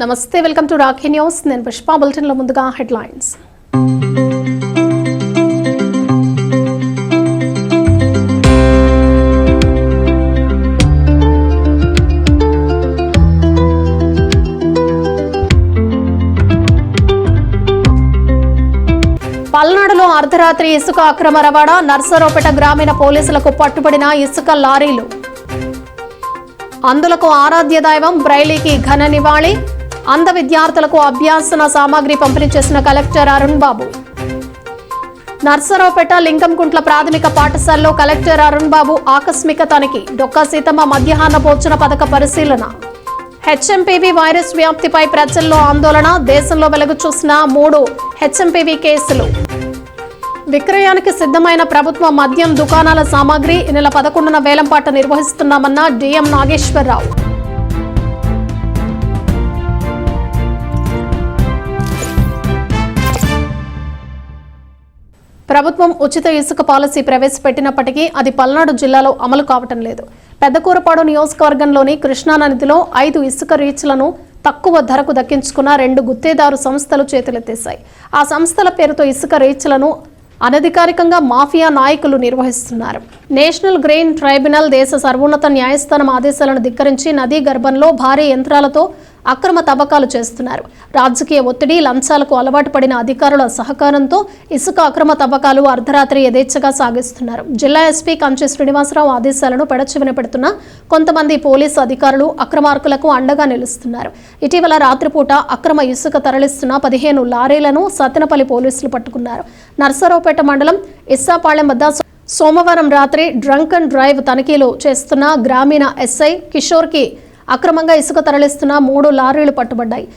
నమస్తే welcome to Rakhi news. నేను పుష్ప బులెటిన్లో ముందుగా హెడ్లైన్స్. పల్నాడులో అర్ధరాత్రి ఇసుక అక్రమ రవాణా నర్సరావుపేట గ్రామీణ పోలీసులకు పట్టుబడిన ఇసుక లారీలు. అందులకు ఆరాధ్య దైవం బ్రైలీకి ఘన నివాళి. అంధ విద్యార్థులకు అభ్యాసన సామాగ్రి పంపిణీ చేసిన కలెక్టర్ అరుణ్ బాబు. నర్సరావుపేట లింగంకుంట్ల ప్రాథమిక పాఠశాలలో కలెక్టర్ అరుణ్ బాబు ఆకస్మిక తనిఖీ డొక్కా సీతమ్మ మధ్యాహ్న భోజన పథక పరిశీలన. హెచ్ఎంపీవీ వైరస్ వ్యాప్తిపై ప్రజల్లో ఆందోళన దేశంలో వెలుగు చూసిన మూడు హెచ్ఎంపీవీ కేసులు. విక్రయానికి సిద్ధమైన ప్రభుత్వ మద్యం దుకాణాల సామాగ్రి నెల పదకొండున వేలంపాట నిర్వహిస్తున్నామన్న డిఎం నాగేశ్వరరావు. ప్రభుత్వం ఉచిత ఇసుక పాలసీ ప్రవేశపెట్టినప్పటికీ అది పల్నాడు జిల్లాలో అమలు కావటం లేదు. పెద్దకూరపాడు నియోజకవర్గంలోని కృష్ణానదిలో ఐదు ఇసుక రీచ్లను తక్కువ ధరకు దక్కించుకున్న రెండు గుత్తేదారు సంస్థలు చేతులెత్తేశాయి. ఆ సంస్థల పేరుతో ఇసుక రీచ్లను అనధికారికంగా మాఫియా నాయకులు నిర్వహిస్తున్నారు. నేషనల్ గ్రెయిన్ ట్రైబ్యునల్ దేశ సర్వోన్నత న్యాయస్థానం ఆదేశాలను ధిక్కరించి నదీ గర్భంలో భారీ యంత్రాలతో అక్రమ తవ్వకాలు చేస్తున్నారు. రాజకీయ ఒత్తిడి లంచాలకు అలవాటు పడిన అధికారుల సహకారంతో ఇసుక అక్రమ తవ్వకాలు అర్ధరాత్రి యథేచ్ఛగా సాగిస్తున్నారు. జిల్లా ఎస్పీ కంచి శ్రీనివాసరావు ఆదేశాలను పెడచెవిన పెడుతున్న కొంతమంది పోలీసు అధికారులు అక్రమార్కులకు అండగా నిలుస్తున్నారు. ఇటీవల రాత్రిపూట అక్రమ ఇసుక తరలిస్తున్న పదిహేను లారీలను సత్తెనపల్లి పోలీసులు పట్టుకున్నారు. నర్సరావుపేట మండలం ఇస్సాపాళెం వద్ద సోమవారం రాత్రి డ్రంక్ అండ్ డ్రైవ్ తనిఖీలు చేస్తున్న గ్రామీణ ఎస్ఐ కిషోర్కి అక్రమంగా ఇసుక తరలిస్తున్న మూడు లారీలు పట్టుబడ్డాయి.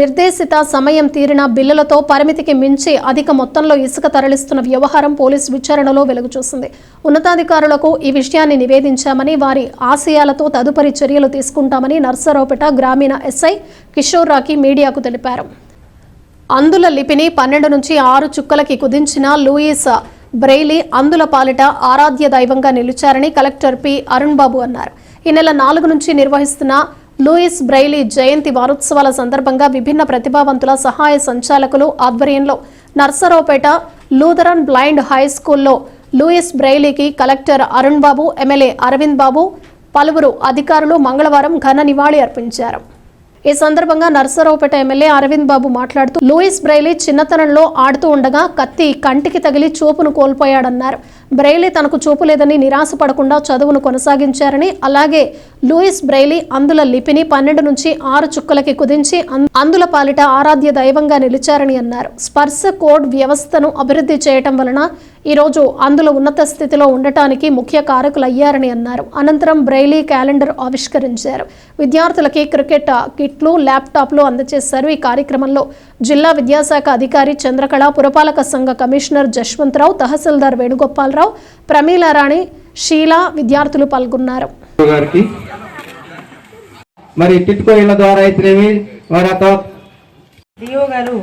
నిర్దేశిత సమయం తీరిన బిల్లులతో పరిమితికి మించి అధిక మొత్తంలో ఇసుక తరలిస్తున్న వ్యవహారం పోలీసు విచారణలో వెలుగుచూసింది. ఉన్నతాధికారులకు ఈ విషయాన్ని నివేదించామని వారి ఆశయాలతో తదుపరి చర్యలు తీసుకుంటామని నర్సరావుపేట గ్రామీణ ఎస్ఐ కిషోర్ రాకి మీడియాకు తెలిపారు. అందుల లిపిని పన్నెండు నుంచి ఆరు చుక్కలకి కుదించిన లూయిస్ బ్రెయిలీ అందుల పాలిట ఆరాధ్య దైవంగా నిలిచారని కలెక్టర్ పి. అరుణ్ బాబు అన్నారు. ఈ నెల నాలుగు నుంచి నిర్వహిస్తున్న లూయిస్ బ్రైలీ జయంతి వారోత్సవాల సందర్భంగా విభిన్న ప్రతిభావంతుల సహాయ సంచాలకులు ఆధ్వర్యంలో నర్సరావుపేట లూథరన్ బ్లైండ్ హై స్కూల్లో లూయిస్ బ్రైలీకి కలెక్టర్ అరుణ్ బాబు ఎమ్మెల్యే అరవింద్ బాబు పలువురు అధికారులు మంగళవారం ఘన నివాళి అర్పించారు. ఈ సందర్భంగా నర్సరావుపేట ఎమ్మెల్యే అరవింద్ బాబు మాట్లాడుతూ లూయిస్ బ్రైలీ చిన్నతనంలో ఆడుతూ ఉండగా కత్తి కంటికి తగిలి చూపును కోల్పోయాడన్నారు. బ్రెయిలీ తనకు చూపు లేదని నిరాశపడకుండా చదువును కొనసాగించారని అలాగే లూయిస్ బ్రెయిలీ అందుల లిపిని పన్నెండు నుంచి ఆరు చుక్కలకి కుదించి అం- అందుల పాలిట ఆరాధ్య దైవంగా నిలిచారని అన్నారు. స్పర్శ కోడ్ వ్యవస్థను అభివృద్ధి చేయటం వలన ఈరోజు అందుల ఉన్నత స్థితిలో ఉండటానికి ముఖ్య కారకులయ్యారని అన్నారు. అనంతరం బ్రెయిలీ క్యాలెండర్ ఆవిష్కరించారు. విద్యార్థులకి క్రికెట్ కిట్లు ల్యాప్టాప్లు అందజేశారు ఈ కార్యక్రమంలో జిల్లా విద్యాశాఖ అధికారి చంద్రకళ పురపాలక సంఘ కమిషనర్ జశ్వంతరావు తహసీల్దార్ వేణుగోపాలరావు ప్రమీలారాణి షీలా విద్యార్థులు పాల్గొన్నారు. గారికి. మరి టిట్కో ఇళ్ళ ద్వారా అయితేనేమి డిఓ గారు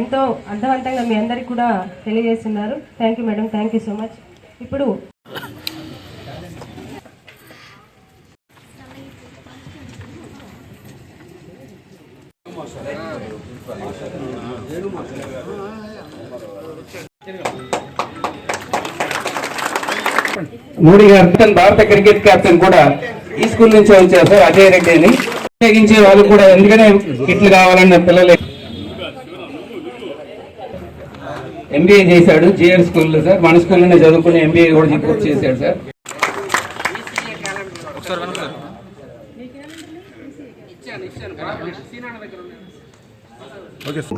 ఎంతో అర్థవంతంగా మీ అందరికి కూడా తెలియజేస్తున్నారు. Thank you madam thank you so much ఇప్పుడు మోడీ గారు భారత క్రికెట్ కెప్టెన్ కూడా ఈ స్కూల్ నుంచి వచ్చారు సార్ అజయ్ రెడ్డి అని ఉపయోగించే వాళ్ళు కూడా ఎందుకనే కిట్లు కావాలన్న పిల్లలు. ఎంబీఏ చేశాడు జిఆర్ స్కూల్లో సార్. మన స్కూల్లోనే చదువుకుని ఎంబీఏ కూడా పూర్తి చేశాడు సార్.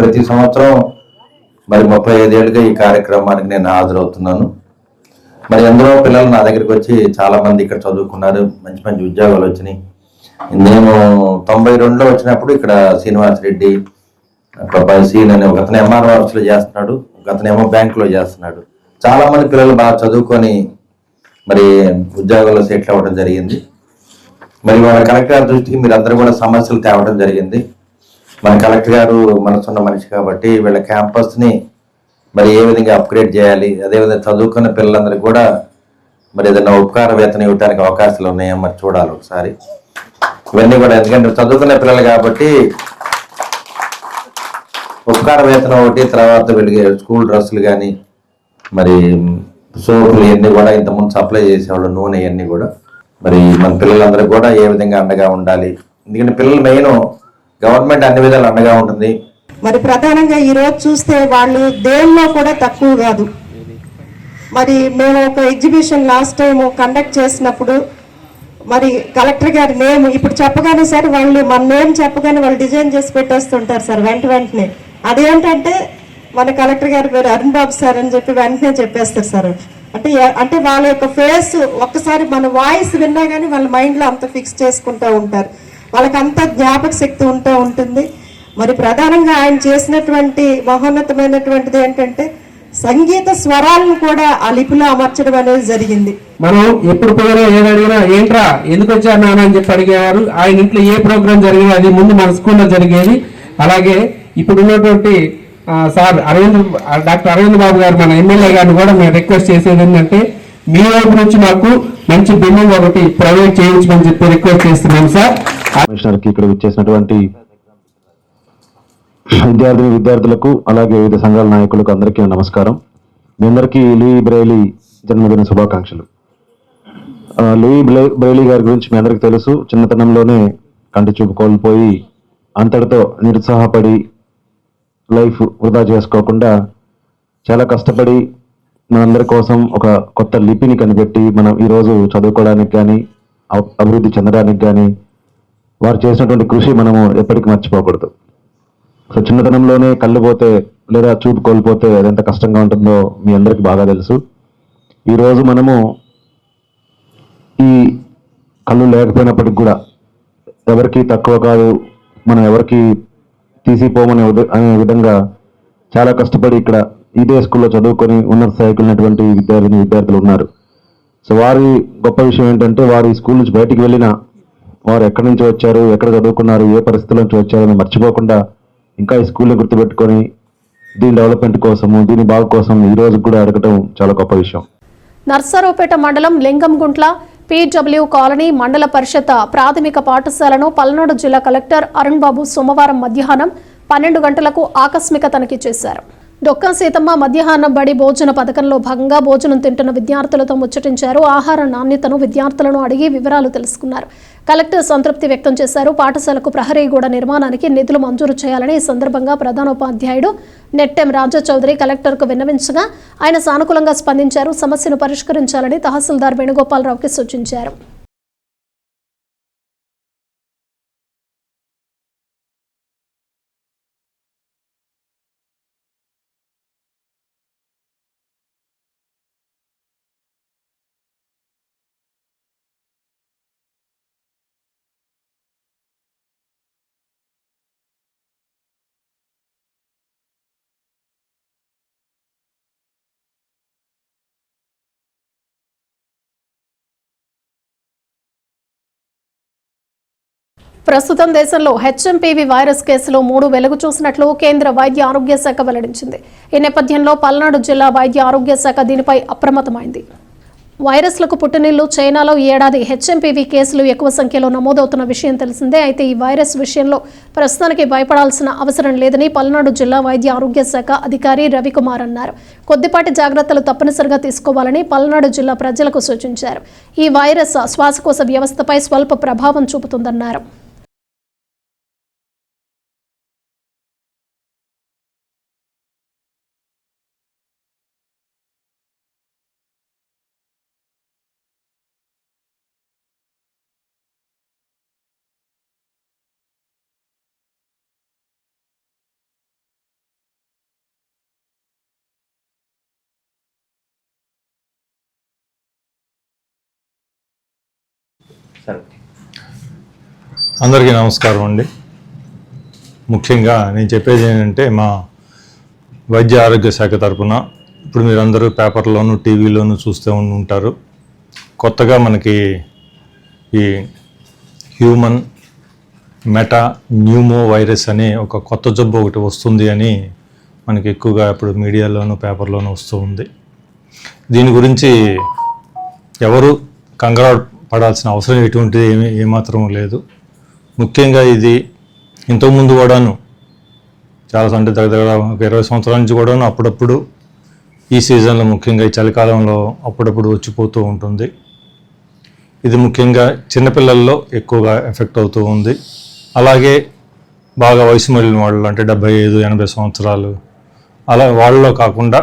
ప్రతి సంవత్సరం మరి ముప్పై ఐదేళ్ళుగా ఈ కార్యక్రమానికి నేను హాజరవుతున్నాను. మరి ఎందరో పిల్లలు నా దగ్గరికి వచ్చి చాలా మంది ఇక్కడ చదువుకున్నారు. మంచి మంచి ఉద్యోగాలు వచ్చినాయి. నేను తొంభై రెండులో వచ్చినప్పుడు ఇక్కడ శ్రీనివాస్ రెడ్డి అక్కడ సీన్ అనే ఒక అతను ఎంఆర్ఆర్స్లో చేస్తున్నాడు. ఒక అతను బ్యాంకులో చేస్తున్నాడు. చాలా మంది పిల్లలు బాగా చదువుకొని మరి ఉద్యోగాల్లో సెటిల్ అవ్వడం జరిగింది. మరి మన కలెక్టర్ గారి దృష్టికి మీరు అందరూ కూడా సమస్యలు తేవడం జరిగింది. మన కలెక్టర్ గారు మనసున్న మనిషి కాబట్టి వీళ్ళ క్యాంపస్ని మరి ఏ విధంగా అప్గ్రేడ్ చేయాలి? అదేవిధంగా చదువుకున్న పిల్లలందరికీ కూడా మరి ఏదైనా ఉపకార వేతనం ఇవ్వడానికి అవకాశాలు ఉన్నాయా? మరి చూడాలి ఒకసారి. ఇవన్నీ కూడా ఎందుకంటే చదువుకునే పిల్లలు కాబట్టి ఉపకార వేతనం ఒకటి తర్వాత వీళ్ళకి స్కూల్ డ్రెస్సులు కానీ మరి సోపులు ఇవన్నీ కూడా ఇంతకుముందు సప్లై చేసేవాళ్ళు నూనె ఇవన్నీ కూడా. మరి మన పిల్లలందరూ కూడా ఏ విధంగా అండగా ఉండాలి? ఎందుకంటే పిల్లలు మెయిన్ గవర్నమెంట్ అన్ని విధాలు అండగా ఉంటుంది. మరి ప్రధానంగా ఈరోజు చూస్తే వాళ్ళు దేనిలో కూడా తక్కువ కాదు. మరి మేము ఒక ఎగ్జిబిషన్ లాస్ట్ టైం కండక్ట్ చేసినప్పుడు మరి కలెక్టర్ గారి నేమ్ ఇప్పుడు చెప్పగానే సార్ వాళ్ళు మన నేమ్ చెప్పగానే వాళ్ళు డిజైన్ చేసి పెట్టేస్తుంటారు సార్ వెంట వెంటనే. అదేంటంటే మన కలెక్టర్ గారి పేరు అరుణ్ బాబు సార్ అని చెప్పి వెంటనే చెప్పేస్తారు సార్. అంటే అంటే వాళ్ళ యొక్క ఫేస్ ఒక్కసారి మన వాయిస్ విన్నా కానీ వాళ్ళ మైండ్లో అంత ఫిక్స్ చేసుకుంటూ ఉంటారు. వాళ్ళకి అంత జ్ఞాపక శక్తి ఉంటూ ఉంటుంది. మరి ప్రధానంగా ఆయన చేసినటువంటి మహోన్నతమైనటువంటిది ఏంటంటే సంగీత స్వరాలను కూడా ఆ లిపిలో అమర్చడం అనేది జరిగింది. మనం ఎప్పుడు పోయినా ఏది అడిగినా ఏంట్రా ఎందుకు వచ్చారు నాన్న? అని చెప్పి అడిగేవారు ఆయన ఇంట్లో ఏ ప్రోగ్రామ్ జరిగినా అది ముందు మన స్కూల్లో జరిగేది. అలాగే ఇప్పుడు ఉన్నటువంటి ఆ, సార్ అరవింద్ డాక్టర్ అరవింద్ బాబు గారు మన ఎమ్మెల్యే గారిని కూడా మేము రిక్వెస్ట్ చేసేది ఏంటంటే మీ వైపు నుంచి మాకు మంచి బిల్డింగ్ ఒకటి ప్రొవైడ్ చేయించమని చెప్పి రిక్వెస్ట్ చేస్తున్నాం సార్. కమిషనర్కి ఇక్కడ వచ్చేసినటువంటి విద్యార్థిని విద్యార్థులకు అలాగే వివిధ సంఘాల నాయకులకు అందరికీ నమస్కారం. మీ అందరికీ లూయి బ్రైలీ జన్మదిన శుభాకాంక్షలు. లీ లూయి బ్రైలీ గారి గురించి మీ అందరికీ తెలుసు. చిన్నతనంలోనే కంటి చూపు కోల్పోయి అంతటితో నిరుత్సాహపడి లైఫ్ వృధా చేసుకోకుండా చాలా కష్టపడి మనందరి కోసం ఒక కొత్త లిపిని కనిపెట్టి మనం ఈరోజు చదువుకోవడానికి కానీ అభివృద్ధి చెందడానికి కానీ వారు చేసినటువంటి కృషి మనము ఎప్పటికీ మర్చిపోకూడదు. సో చిన్నతనంలోనే కళ్ళు పోతే లేదా చూపు కోల్పోతే అదెంత కష్టంగా ఉంటుందో మీ అందరికీ బాగా తెలుసు. ఈరోజు మనము ఈ కళ్ళు లేకపోయినప్పటికి కూడా ఎవరికి తక్కువ కాదు మనం ఎవరికి తీసిపోమనే అనే విధంగా చాలా కష్టపడి ఇక్కడ ఇదే స్కూల్లో చదువుకొని ఉన్నత స్థాయికి వెళ్ళినటువంటి విద్యార్థిని విద్యార్థులు ఉన్నారు. సో వారి గొప్ప విషయం ఏంటంటే వారు ఈ స్కూల్ నుంచి బయటికి వెళ్ళినా వారు ఎక్కడి నుంచి వచ్చారు ఎక్కడ చదువుకున్నారు ఏ పరిస్థితుల నుంచి వచ్చారని మర్చిపోకుండా ఇంకా ఈ స్కూల్ని గుర్తుపెట్టుకొని దీని డెవలప్మెంట్ కోసము దీని బాగు కోసం ఈ రోజు కూడా అడగటం చాలా గొప్ప విషయం. నర్సారావుపేట మండలం లింగంగుంట్ల పీడబ్ల్యూ కాలనీ మండల పరిషత్ ప్రాథమిక పాఠశాలను పల్నాడు జిల్లా కలెక్టర్ అరుణ్ బాబు సోమవారం మధ్యాహ్నం పన్నెండు గంటలకు ఆకస్మిక తనిఖీ చేశారు. డొక్కా సీతమ్మ మధ్యాహ్నం బడి భోజన పథకంలో భాగంగా భోజనం తింటున్న విద్యార్థులతో ముచ్చటించారు. ఆహార నాణ్యతను విద్యార్థులను అడిగి వివరాలు తెలుసుకున్నారు. కలెక్టర్ సంతృప్తి వ్యక్తం చేశారు. పాఠశాలకు ప్రహరీ గూడ నిర్మాణానికి నిధులు మంజూరు చేయాలని ఈ సందర్భంగా ప్రధానోపాధ్యాయుడు నెట్టెం రాజా చౌదరి కలెక్టర్కు విన్నవించగా ఆయన సానుకూలంగా స్పందించారు. సమస్యను పరిష్కరించాలని తహసీల్దార్ వేణుగోపాలరావుకి సూచించారు. ప్రస్తుతం దేశంలో హెచ్ఎంపీవీ వైరస్ కేసులో మూడు వెలుగు చూసినట్లు కేంద్ర వైద్య ఆరోగ్య శాఖ వెల్లడించింది. ఈ నేపథ్యంలో పల్నాడు జిల్లా వైద్య ఆరోగ్య శాఖ దీనిపై అప్రమత్తమైంది. వైరస్లకు పుట్టినిల్లు చైనాలో ఈ ఏడాది హెచ్ఎంపీవీ కేసులు ఎక్కువ సంఖ్యలో నమోదవుతున్న విషయం తెలిసిందే. అయితే ఈ వైరస్ విషయంలో ప్రస్తుతానికి భయపడాల్సిన అవసరం లేదని పల్నాడు జిల్లా వైద్య ఆరోగ్య శాఖ అధికారి రవికుమార్ అన్నారు. కొద్దిపాటి జాగ్రత్తలు తప్పనిసరిగా తీసుకోవాలని పల్నాడు జిల్లా ప్రజలకు సూచించారు. ఈ వైరస్ శ్వాసకోశ వ్యవస్థపై స్వల్ప ప్రభావం చూపుతుందన్నారు. అందరికీ నమస్కారం అండి. ముఖ్యంగా నేను చెప్పేది ఏంటంటే మా వైద్య ఆరోగ్య శాఖ తరపున ఇప్పుడు మీరందరూ పేపర్లోను టీవీలోను చూస్తూ ఉండి ఉంటారు. కొత్తగా మనకి ఈ హ్యూమన్ మెటా న్యూమో వైరస్ అనే ఒక కొత్త జబ్బు ఒకటి వస్తుంది అని మనకి ఎక్కువగా ఇప్పుడు మీడియాలోను పేపర్లోను వస్తూ ఉంది. దీని గురించి ఎవరు కంగారు పడాల్సిన అవసరం ఎటువంటిది ఏమీ ఏమాత్రం లేదు. ముఖ్యంగా ఇది ఇంతకుముందు కూడాను చాలా అంటే దగ్గర దగ్గర ఒక ఇరవై సంవత్సరాల నుంచి కూడాను అప్పుడప్పుడు ఈ సీజన్లో ముఖ్యంగా ఈ చలికాలంలో అప్పుడప్పుడు వచ్చిపోతూ ఉంటుంది. ఇది ముఖ్యంగా చిన్నపిల్లల్లో ఎక్కువగా ఎఫెక్ట్ అవుతూ ఉంది. అలాగే బాగా వయసు మళ్ళిన వాళ్ళు అంటే డెబ్బై ఐదు ఎనభై సంవత్సరాలు అలా వాళ్ళలో కాకుండా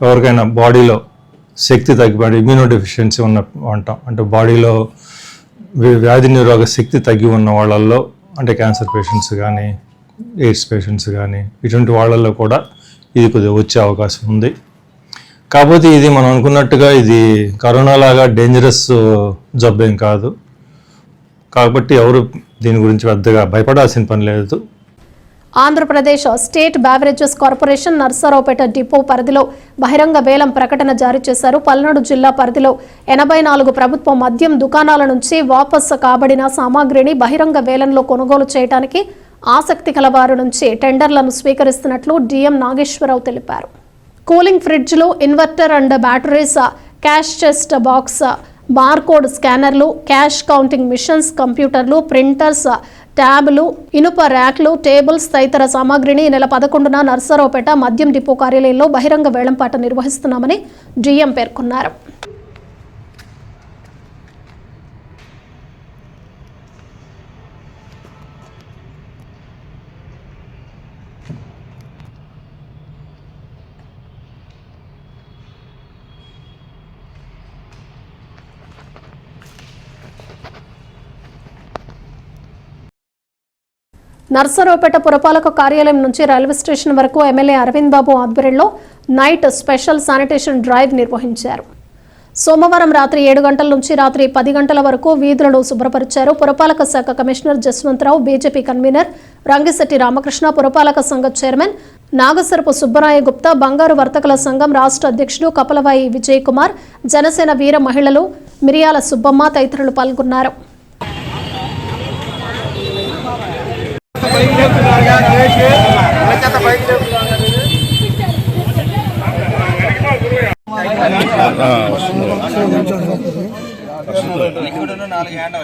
ఎవరికైనా బాడీలో శక్తి తగ్గిపడి ఇమ్యూనో డెఫిషియన్సీ ఉన్న అంటాం. అంటే బాడీలో వ్యాధి నిరోధక శక్తి తగ్గి ఉన్న వాళ్ళల్లో అంటే క్యాన్సర్ పేషెంట్స్ కానీ ఎయిడ్స్ పేషెంట్స్ కానీ ఇటువంటి వాళ్ళల్లో కూడా ఇది కొద్దిగా వచ్చే అవకాశం ఉంది. కాకపోతే ఇది మనం అనుకున్నట్టుగా ఇది కరోనా లాగా డేంజరస్ జబ్బేం కాదు. కాబట్టి ఎవరు దీని గురించి పెద్దగా భయపడాల్సిన పని లేదు. Andhra Pradesh state beverages corporation Narasaraopet depot పరిధిలో బహిరంగ వేలం ప్రకటన జారీ చేశారు. పల్నాడు జిల్లా పరిధిలో ఎనభై నాలుగు ప్రభుత్వ మద్యం దుకాణాల నుంచి వాపసు కాబడిన సామాగ్రిని బహిరంగ వేలంలో కొనుగోలు చేయడానికి ఆసక్తి కలవారు నుంచి టెండర్లను స్వీకరిస్తున్నట్లు డిఎం నాగేశ్వరరావు తెలిపారు. కూలింగ్ ఫ్రిడ్జ్లు inverter and batteries cash chest box barcode స్కానర్లు క్యాష్ కౌంటింగ్ మిషన్స్ కంప్యూటర్లు ప్రింటర్స్ ట్యాబ్లు ఇనుప ర్యాక్లు టేబుల్స్ తదితర సామాగ్రిని ఈ నెల పదకొండున నర్సరావుపేట మద్యం డిపో కార్యాలయంలో బహిరంగ వేలంపాట నిర్వహిస్తున్నామని డిఎం పేర్కొన్నారు. నర్సరావుపేట పురపాలక కార్యాలయం నుంచి రైల్వే స్టేషన్ వరకు ఎమ్మెల్యే అరవింద్ బాబు ఆధ్వర్యంలో నైట్ స్పెషల్ శానిటేషన్ డ్రైవ్ నిర్వహించారు. సోమవారం రాత్రి ఏడు గంటల నుంచి రాత్రి పది గంటల వరకు వీధులను శుభ్రపరిచారు పురపాలక శాఖ commissioner Jaswantharao BJP convener Rangisetti Ramakrishna పురపాలక సంఘ చైర్మన్ నాగసరపు సుబ్బరాయ గుప్తా బంగారు వర్తకుల సంఘం రాష్ట్ర అధ్యక్షుడు కపలవాయి విజయ్ కుమార్ జనసేన వీర మహిళలు మిరియాల సుబ్బమ్మ తదితరులు పాల్గొన్నారు. నాలుగు హ్యాండ్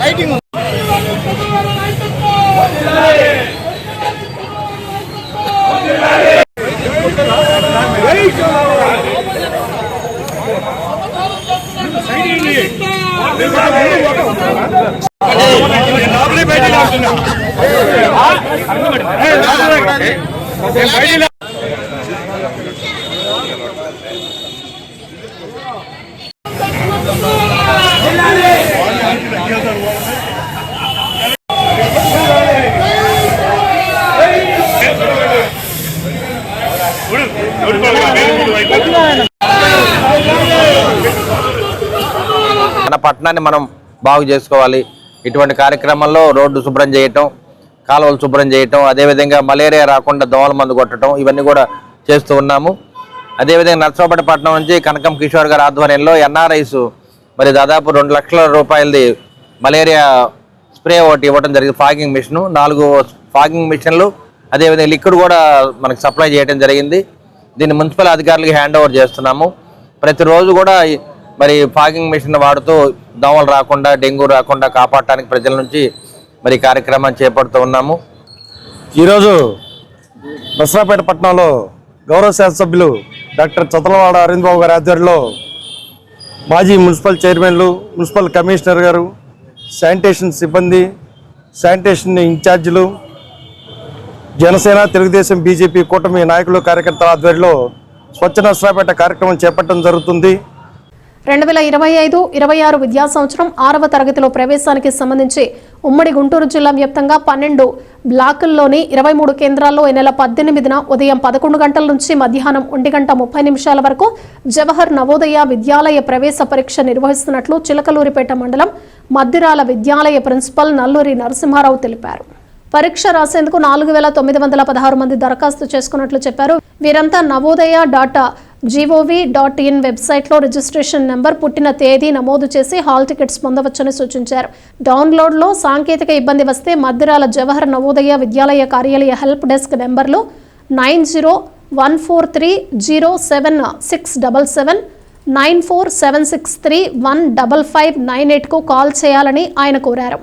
లైటింగ్ Hey! మన పట్టణాన్ని మనం బాగు చేసుకోవాలి. ఇటువంటి కార్యక్రమాల్లో రోడ్డు శుభ్రం చేయటం కాలువలు శుభ్రం చేయటం అదేవిధంగా మలేరియా రాకుండా దోమల మందు కొట్టడం ఇవన్నీ కూడా చేస్తూ ఉన్నాము. అదేవిధంగా నర్సరావుపేట పట్టణం నుంచి కనకం కిషోర్ గారి ఆధ్వర్యంలో ఎన్ఆర్ఐస్ మరి దాదాపు రెండు లక్షల రూపాయలది మలేరియా స్ప్రే ఒకటి ఇవ్వడం జరిగింది. ఫాగింగ్ మిషన్ నాలుగు ఫాగింగ్ మిషన్లు అదేవిధంగా లిక్విడ్ కూడా మనకి సప్లై చేయడం జరిగింది. దీన్ని మున్సిపల్ అధికారులకు హ్యాండ్ ఓవర్ చేస్తున్నాము. ప్రతిరోజు కూడా మరి ఫాగింగ్ మిషన్ వాడుతూ దోమలు రాకుండా డెంగ్యూ రాకుండా కాపాడటానికి ప్రజల నుంచి మరి కార్యక్రమాన్ని చేపడుతూ ఉన్నాము. ఈరోజు బసరాపేట పట్టణంలో గౌరవ శాసనసభ్యులు డాక్టర్ చతలవాడ అరవింద్ బాబు గారి ఆధ్వర్యంలో మాజీ మున్సిపల్ చైర్మన్లు మున్సిపల్ కమిషనర్ గారు శానిటేషన్ సిబ్బంది శానిటేషన్ ఇన్ఛార్జీలు జనసేన తెలుగుదేశం బీజేపీ కూటమి నాయకులు కార్యకర్తల ఆధ్వర్యంలో స్వచ్ఛ నర్సరాపేట కార్యక్రమం చేపట్టడం జరుగుతుంది. రెండు వేల ఇరవై ఐదు ఇరవై ఆరు విద్యా సంవత్సరం ఆరవ తరగతిలో ప్రవేశానికి సంబంధించి ఉమ్మడి గుంటూరు జిల్లా వ్యాప్తంగా పన్నెండు బ్లాకుల్లోని ఇరవై మూడు కేంద్రాల్లో ఈ నెల పద్దెనిమిదిన ఉదయం పదకొండు గంటల నుంచి మధ్యాహ్నం ఒంటి గంట ముప్పై నిమిషాల వరకు జవహర్ నవోదయ విద్యాలయ ప్రవేశ పరీక్ష నిర్వహిస్తున్నట్లు చిలకలూరిపేట మండలం మద్దిరాల విద్యాలయ ప్రిన్సిపల్ నల్లూరి నరసింహారావు తెలిపారు. పరీక్ష రాసేందుకు నాలుగు వేల తొమ్మిది వందల పదహారు మంది దరఖాస్తు చేసుకున్నట్లు చెప్పారు. వీరంతా Navodaya data G O V dot in వెబ్సైట్లో రిజిస్ట్రేషన్ నెంబర్ పుట్టిన తేదీ నమోదు చేసి హాల్ టికెట్స్ పొందవచ్చని సూచించారు. డౌన్లోడ్లో సాంకేతిక ఇబ్బంది వస్తే మద్దిరాల జవహర్ నవోదయ విద్యాలయ కార్యాలయ హెల్ప్ డెస్క్ నెంబర్లు nine zero one four three zero seven six double seven nine four seven six three one double five nine ఎయిట్కు call చేయాలని ఆయన కోరారు.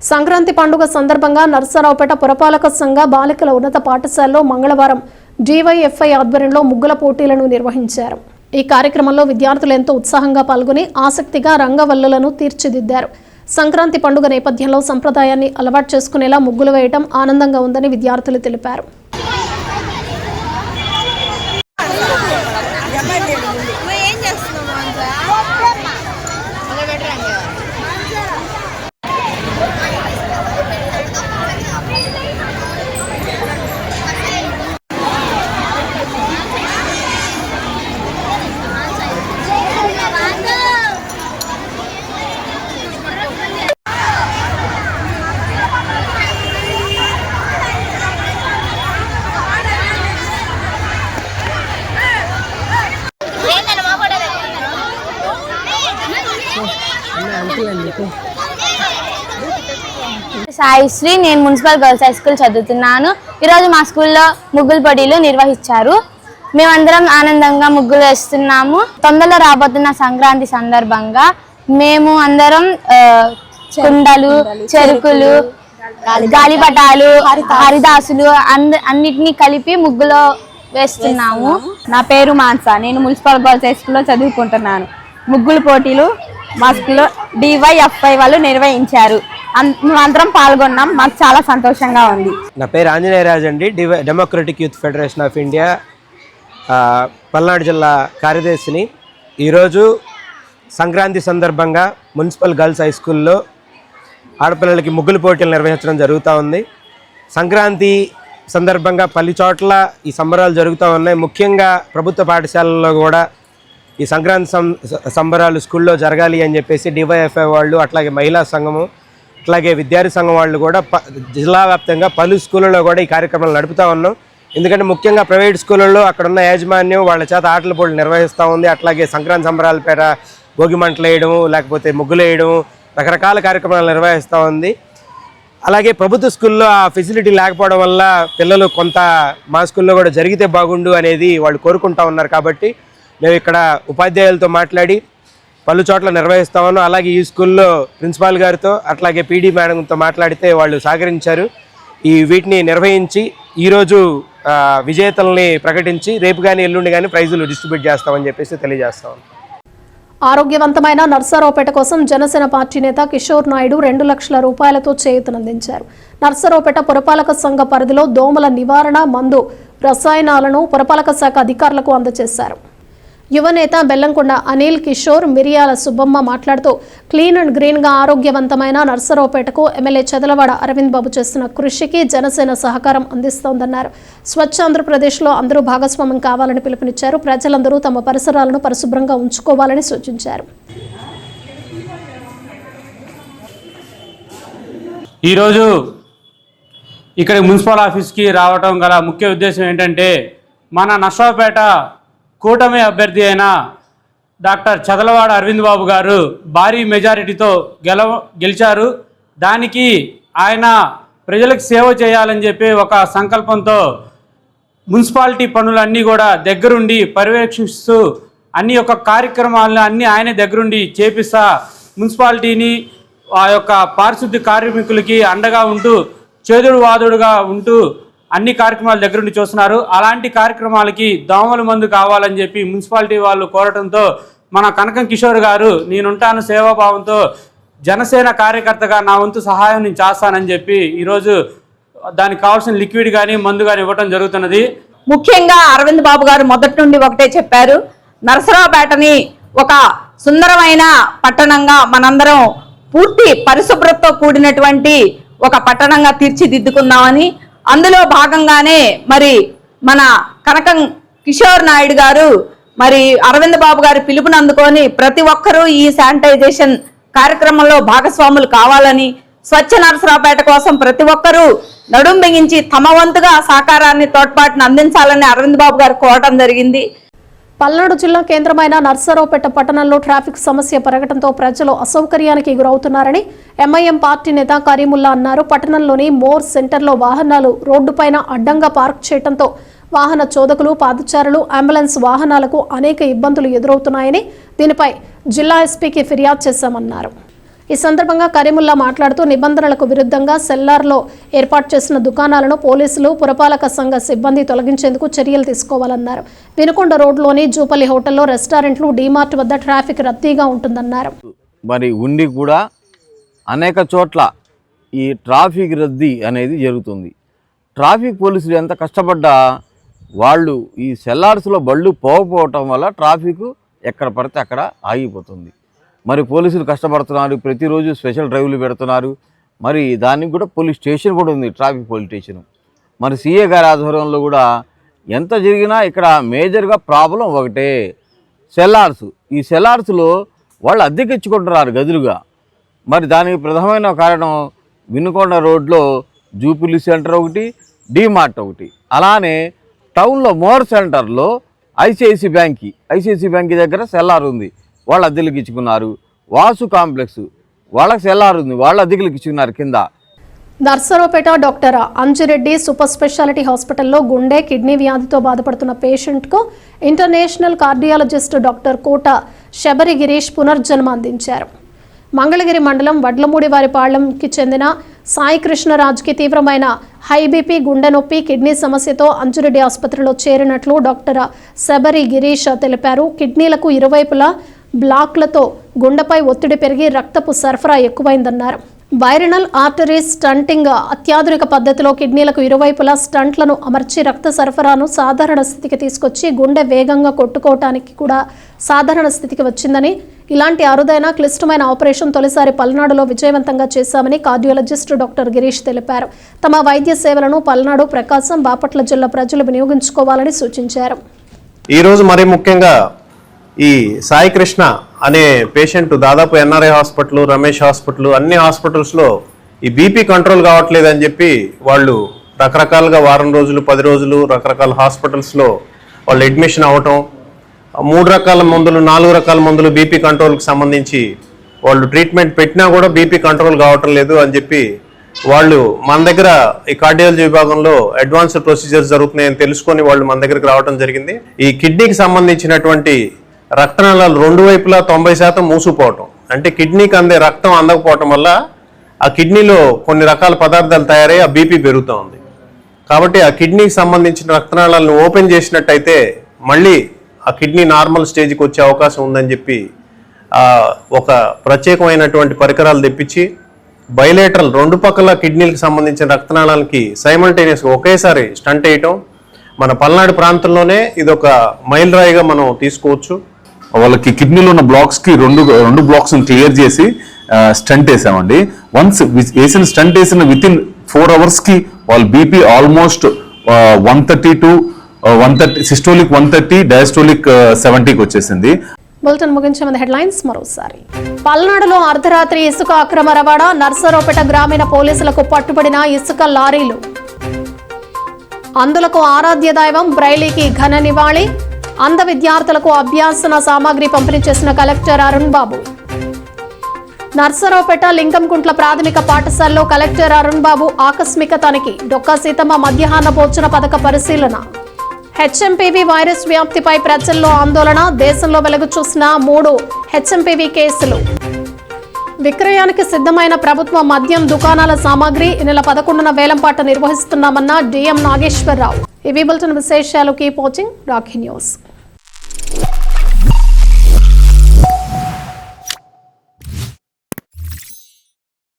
సంక్రాంతి పండుగ సందర్భంగా నర్సరావుపేట పురపాలక సంఘ బాలికల ఉన్నత పాఠశాలలో మంగళవారం జీవైఎఫ్ఐ ఆధ్వర్యంలో ముగ్గుల పోటీలను నిర్వహించారు. ఈ కార్యక్రమంలో విద్యార్థులు ఎంతో ఉత్సాహంగా పాల్గొని ఆసక్తిగా రంగవల్లులను తీర్చిదిద్దారు. సంక్రాంతి పండుగ నేపథ్యంలో సంప్రదాయాన్ని అలవాటు చేసుకునేలా ముగ్గులు వేయటం ఆనందంగా ఉందని విద్యార్థులు తెలిపారు. సాయిశ్రీ నేను మున్సిపల్ గర్ల్స్ హై స్కూల్ చదువుతున్నాను. ఈరోజు మా స్కూల్లో ముగ్గుల పోటీలు నిర్వహించారు. మేమందరం ఆనందంగా ముగ్గులు వేస్తున్నాము. తొందరలో రాబోతున్న సంక్రాంతి సందర్భంగా మేము అందరం కుండలు చెరుకులు గాలిపటాలు హరిదాసులు అంద అన్నిటినీ కలిపి ముగ్గులో వేస్తున్నాము. నా పేరు మాన్సా. నేను మున్సిపల్ గర్ల్స్ హై స్కూల్లో చదువుకుంటున్నాను. ముగ్గులు పోటీలు మా స్కూల్లో డివైఎఫ్ఐ వాళ్ళు నిర్వహించారు. అందరం పాల్గొన్నాం. మాకు చాలా సంతోషంగా ఉంది. నా పేరు ఆంజనేయరాజ్ అండి. Democratic youth federation of India Palnadu జిల్లా కార్యదర్శిని. ఈరోజు సంక్రాంతి సందర్భంగా మున్సిపల్ గర్ల్స్ హై స్కూల్లో ఆడపిల్లలకి ముగ్గులు పోటీలు నిర్వహించడం జరుగుతూ ఉంది. సంక్రాంతి సందర్భంగా పలు చోట్ల ఈ సంబరాలు జరుగుతూ ఉన్నాయి. ముఖ్యంగా ప్రభుత్వ పాఠశాలల్లో కూడా ఈ సంక్రాంతి సం సంబరాలు స్కూల్లో జరగాలి అని చెప్పేసి డివైఎఫ్ఐ వాళ్ళు అట్లాగే మహిళా సంఘము అట్లాగే విద్యార్థి సంఘం వాళ్ళు కూడా ప జిల్లా వ్యాప్తంగా పలు స్కూళ్ళలో కూడా ఈ కార్యక్రమాలు నడుపుతూ ఉన్నాం. ఎందుకంటే ముఖ్యంగా ప్రైవేట్ స్కూళ్ళల్లో అక్కడ ఉన్న యాజమాన్యం వాళ్ళ చేత ఆటల పోటీలు నిర్వహిస్తూ ఉంది. అట్లాగే సంక్రాంతి సంబరాల పేర భోగి మంటలు వేయడం లేకపోతే ముగ్గులు వేయడం రకరకాల కార్యక్రమాలు నిర్వహిస్తూ ఉంది. అలాగే ప్రభుత్వ స్కూల్లో ఆ ఫెసిలిటీ లేకపోవడం వల్ల పిల్లలు కొంత మా స్కూల్లో కూడా జరిగితే బాగుండు అనేది వాళ్ళు కోరుకుంటా ఉన్నారు కాబట్టి మేము ఇక్కడ ఉపాధ్యాయులతో మాట్లాడి పలు చోట్ల నిర్వహిస్తామను అలాగే ఈ స్కూల్లో ప్రిన్సిపాల్ గారితో అట్లాగే పీడీ మేడంతో మాట్లాడితే వాళ్ళు సహకరించారు. ఈ వీటిని నిర్వహించి ఈరోజు విజేతల్ని ప్రకటించి రేపు కానీ ఎల్లుండి కానీ ప్రైజులు డిస్ట్రిబ్యూట్ చేస్తామని చెప్పేసి తెలియజేస్తాం. ఆరోగ్యవంతమైన నర్సరావుపేట కోసం జనసేన పార్టీ నేత కిషోర్ నాయుడు రెండు లక్షల రూపాయలతో చేయూతనందించారు నర్సరావుపేట పురపాలక సంఘ పరిధిలో దోమల నివారణ మందు రసాయనాలను పురపాలక శాఖ అధికారులకు అందజేశారు. యువనేత బెల్లంకొండ అనిల్ కిషోర్ మిరియాల సుబ్బమ్మ మాట్లాడుతూ క్లీన్ అండ్ గ్రీన్గా ఆరోగ్యవంతమైన నర్సరావుపేటకు ఎమ్మెల్యే చదలవాడ అరవింద్ బాబు చేస్తున్న కృషికి జనసేన సహకారం అందిస్తోందన్నారు. స్వచ్ఛ ఆంధ్రప్రదేశ్లో అందరూ భాగస్వామ్యం కావాలని పిలుపునిచ్చారు. ప్రజలందరూ తమ పరిసరాలను పరిశుభ్రంగా ఉంచుకోవాలని సూచించారు. ఈరోజు ఇక్కడ మున్సిపల్ ఆఫీస్కి రావటం గల ముఖ్య ఉద్దేశం ఏంటంటే మన నర్సరావుపేట కూటమి అభ్యర్థి అయిన డాక్టర్ చదలవాడ అరవింద్ బాబు గారు భారీ మెజారిటీతో గెల గెలిచారు. దానికి ఆయన ప్రజలకు సేవ చేయాలని చెప్పి ఒక సంకల్పంతో మున్సిపాలిటీ పనులన్నీ కూడా దగ్గరుండి పర్యవేక్షిస్తూ అన్ని యొక్క కార్యక్రమాలను అన్నీ ఆయనే దగ్గరుండి చేపిస్తా మున్సిపాలిటీని ఆ యొక్క పారిశుద్ధ్య కార్మికులకి అండగా ఉంటూ చేదుడు వాదుడుగా ఉంటూ అన్ని కార్యక్రమాలు దగ్గరుండి చూస్తున్నారు. అలాంటి కార్యక్రమాలకి దోమల మందు కావాలని చెప్పి మున్సిపాలిటీ వాళ్ళు కోరటంతో మన కనకం కిషోర్ గారు నేనుంటాను సేవాభావంతో జనసేన కార్యకర్తగా నా వంతు సహాయం నేను చేస్తానని చెప్పి ఈరోజు దానికి కావాల్సిన లిక్విడ్ కానీ మందు కానీ ఇవ్వటం జరుగుతున్నది. ముఖ్యంగా అరవింద్ బాబు గారు మొదటి నుండి ఒకటే చెప్పారు. నరసరావుపేటని ఒక సుందరమైన పట్టణంగా మనందరం పూర్తి పరిశుభ్రతతో కూడినటువంటి ఒక పట్టణంగా తీర్చిదిద్దుకుందామని అందులో భాగంగానే మరి మన కనకం కిషోర్ నాయుడు గారు మరి అరవింద్ బాబు గారి పిలుపుని అందుకొని ప్రతి ఒక్కరూ ఈ శానిటైజేషన్ కార్యక్రమంలో భాగస్వాములు కావాలని స్వచ్ఛ నరసరావుపేట కోసం ప్రతి ఒక్కరూ నడుం బిగించి తమ వంతుగా సహకారాన్ని తోడ్పాటును అందించాలని అరవింద్ బాబు గారు కోరటం జరిగింది. పల్నాడు జిల్లా కేంద్రమైన నర్సరావుపేట పట్టణంలో ట్రాఫిక్ సమస్య పెరగడంతో ప్రజలు అసౌకర్యానికి గురవుతున్నారని ఎంఐఎం పార్టీ నేత కరీముల్లా అన్నారు. పట్టణంలోని మోర్ సెంటర్లో వాహనాలు రోడ్డుపైన అడ్డంగా పార్క్ చేయడంతో వాహన చోదకులు పాదచారులు అంబులెన్స్ వాహనాలకు అనేక ఇబ్బందులు ఎదురవుతున్నాయని దీనిపై జిల్లా ఎస్పీకి ఫిర్యాదు చేశామన్నారు. ఈ సందర్భంగా కరీముల్లా మాట్లాడుతూ నిబంధనలకు విరుద్ధంగా సెల్లార్లో ఏర్పాటు చేసిన దుకాణాలను పోలీసులు పురపాలక సంఘ సిబ్బంది తొలగించేందుకు చర్యలు తీసుకోవాలన్నారు. వినుకొండ రోడ్లోని జూపల్లి హోటల్లో రెస్టారెంట్లు డీమార్ట్ వద్ద ట్రాఫిక్ రద్దీగా ఉంటుందన్నారు. మరి ఉండి కూడా అనేక చోట్ల ఈ ట్రాఫిక్ రద్దీ అనేది జరుగుతుంది. ట్రాఫిక్ పోలీసులు ఎంత కష్టపడ్డా వాళ్ళు ఈ సెల్లార్స్లో బళ్ళు పోకపోవటం వల్ల ట్రాఫిక్ ఎక్కడ పడితే అక్కడ ఆగిపోతుంది. మరి పోలీసులు కష్టపడుతున్నారు ప్రతిరోజు స్పెషల్ డ్రైవ్లు పెడుతున్నారు. మరి దానికి కూడా పోలీస్ స్టేషన్ కూడా ఉంది ట్రాఫిక్ పోలీస్ స్టేషన్. మరి సీఏ గారి ఆధ్వర్యంలో కూడా ఎంత జరిగినా ఇక్కడ మేజర్గా ప్రాబ్లం ఒకటే. సెల్లార్స్ ఈ సెల్లార్స్లో వాళ్ళు అద్దెకిచ్చుకుంటున్నారు గదులుగా. మరి దానికి ప్రధానమైన కారణం వినుకొండ రోడ్లో జూపిలీ సెంటర్ ఒకటి డీమార్ట్ ఒకటి. అలానే టౌన్లో మోర్ సెంటర్లో ఐసిఐసి బ్యాంక్కి ఐసిఐసి బ్యాంక్ దగ్గర సెల్లార్ ఉంది. వాళ్ళు అద్దెలకు ఇచ్చుకున్నారు వాసు కాంప్లెక్స్. వాళ్ళకి సెల్లార్ ఉంది. వాళ్ళు అద్దెలకు ఇచ్చుకున్నారు కింద. Narasaraopet doctor Anjireddy super speciality హాస్పిటల్లో గుండె కిడ్నీ వ్యాధితో బాధపడుతున్న పేషెంట్కు international cardiologist doctor Kota Sabari Girish పునర్జన్మ అందించారు. మంగళగిరి మండలం వడ్లమూడివారిపాళెంకి చెందిన సాయి కృష్ణరాజుకి తీవ్రమైన హై బీపీ గుండె నొప్పి కిడ్నీ సమస్యతో అంజురెడ్డి ఆసుపత్రిలో చేరినట్లు డాక్టర్ శబరి గిరీష్ తెలిపారు. కిడ్నీలకు ఇరువైపులా బ్లాక్లతో గుండెపై ఒత్తిడి పెరిగి రక్తపు సరఫరా ఎక్కువైందన్నారు. వైరనల్ ఆర్టరీ స్టంటింగ్ అత్యాధునిక పద్ధతిలో కిడ్నీలకు ఇరువైపులా స్టంట్లను అమర్చి రక్త సరఫరాను సాధారణ స్థితికి తీసుకొచ్చి గుండె వేగంగా కొట్టుకోవటానికి కూడా సాధారణ స్థితికి వచ్చిందని ఇలాంటి అరుదైన క్లిష్టమైన ఆపరేషన్ తొలిసారి పల్నాడులో విజయవంతంగా చేశామని కార్డియాలజిస్ట్ డాక్టర్ గిరీష్ తెలిపారు. తమ వైద్య సేవలను పల్నాడు ప్రకాశం బాపట్ల జిల్లా ప్రజలు వినియోగించుకోవాలని సూచించారు. ఈరోజు మరి ముఖ్యంగా ఈ సాయి కృష్ణ అనే పేషెంట్ దాదాపు ఎన్ఆర్ఐ హాస్పిటల్ రమేష్ హాస్పిటల్ అన్ని హాస్పిటల్స్లో ఈ బీపీ కంట్రోల్ కావట్లేదు అని చెప్పి వాళ్ళు రకరకాలుగా వారం రోజులు పది రోజులు రకరకాల హాస్పిటల్స్లో వాళ్ళు అడ్మిషన్ అవ్వటం మూడు రకాల మందులు నాలుగు రకాల మందులు బీపీ కంట్రోల్కి సంబంధించి వాళ్ళు ట్రీట్మెంట్ పెట్టినా కూడా బీపీ కంట్రోల్ కావటం లేదు అని చెప్పి వాళ్ళు మన దగ్గర ఈ కార్డియాలజీ విభాగంలో అడ్వాన్స్డ్ ప్రొసీజర్స్ జరుగుతున్నాయని తెలుసుకొని వాళ్ళు మన దగ్గరికి రావడం జరిగింది. ఈ కిడ్నీకి సంబంధించినటువంటి రక్తనాళాలు రెండు వైపులా తొంభై శాతం మూసుకుపోవటం. అంటే కిడ్నీకి అందే రక్తం అందకపోవటం వల్ల ఆ కిడ్నీలో కొన్ని రకాల పదార్థాలు తయారై ఆ బీపీ పెరుగుతూ ఉంది కాబట్టి ఆ కిడ్నీకి సంబంధించిన రక్తనాళాలను ఓపెన్ చేసినట్టయితే మళ్ళీ ఆ కిడ్నీ నార్మల్ స్టేజ్కి వచ్చే అవకాశం ఉందని చెప్పి ఒక ప్రత్యేకమైనటువంటి పరికరాలు తెప్పించి బయలేటరల్ రెండు పక్కల కిడ్నీలకు సంబంధించిన రక్తనాళాలకి సైమల్టేనియస్గా ఒకేసారి స్టంట్ వేయటం. మన పల్నాడు ప్రాంతంలోనే ఇది ఒక మైల్ రాయిగా మనం తీసుకోవచ్చు. వాళ్ళకి కిడ్నీలో ఉన్న బ్లాక్స్కి రెండు రెండు బ్లాక్స్ క్లియర్ చేసి స్టంట్ వేసామండి. వన్స్ వేసిన స్టంట్ వేసిన విత్ ఇన్ ఫోర్ అవర్స్కి వాళ్ళ BP almost one thirty to one thirty systolic one thirty diastolic సెవెంటీకి వచ్చేసింది. బులెటిన్ ముగించే ముందు హెడ్లైన్స్ మరోసారి. పల్నాడులో అర్ధరాత్రి ఇసుక అక్రమ రవాణా నర్సరావుపేట గ్రామీణ పోలీసులకు పట్టుబడిన ఇసుక లారీలు. అందులకు ఆరాధ్య దైవం బ్రైలీకి ఘన నివాళి. అంధ విద్యార్థులకు అభ్యాసన సామాగ్రి పంపిణీ చేసిన కలెక్టర్ అరుణ్ బాబు. నర్సరావుపేట లింగంకుంట్ల ప్రాథమిక పాఠశాలలో కలెక్టర్ అరుణ్ బాబు ఆకస్మిక తనిఖీ. డొక్కా సీతమ్మ మధ్యాహ్న భోజన పథక పరిశీలన. హెచ్ఎంపీవీ వైరస్ వ్యాప్తిపై ప్రజల్లో ఆందోళన. దేశంలో వెలుగు చూసిన మూడు హెచ్ఎంపీవీ కేసులు. విక్రయానికి సిద్ధమైన ప్రభుత్వ మద్యం దుకాణాల సామాగ్రి ఈ నెల పదకొండున వేలంపాట నిర్వహిస్తున్నామన్న డిఎం నాగేశ్వరరావు. ఇవి బులెటిన్ విశేషాలు కీప్ వాచింగ్ రాఖీ న్యూస్.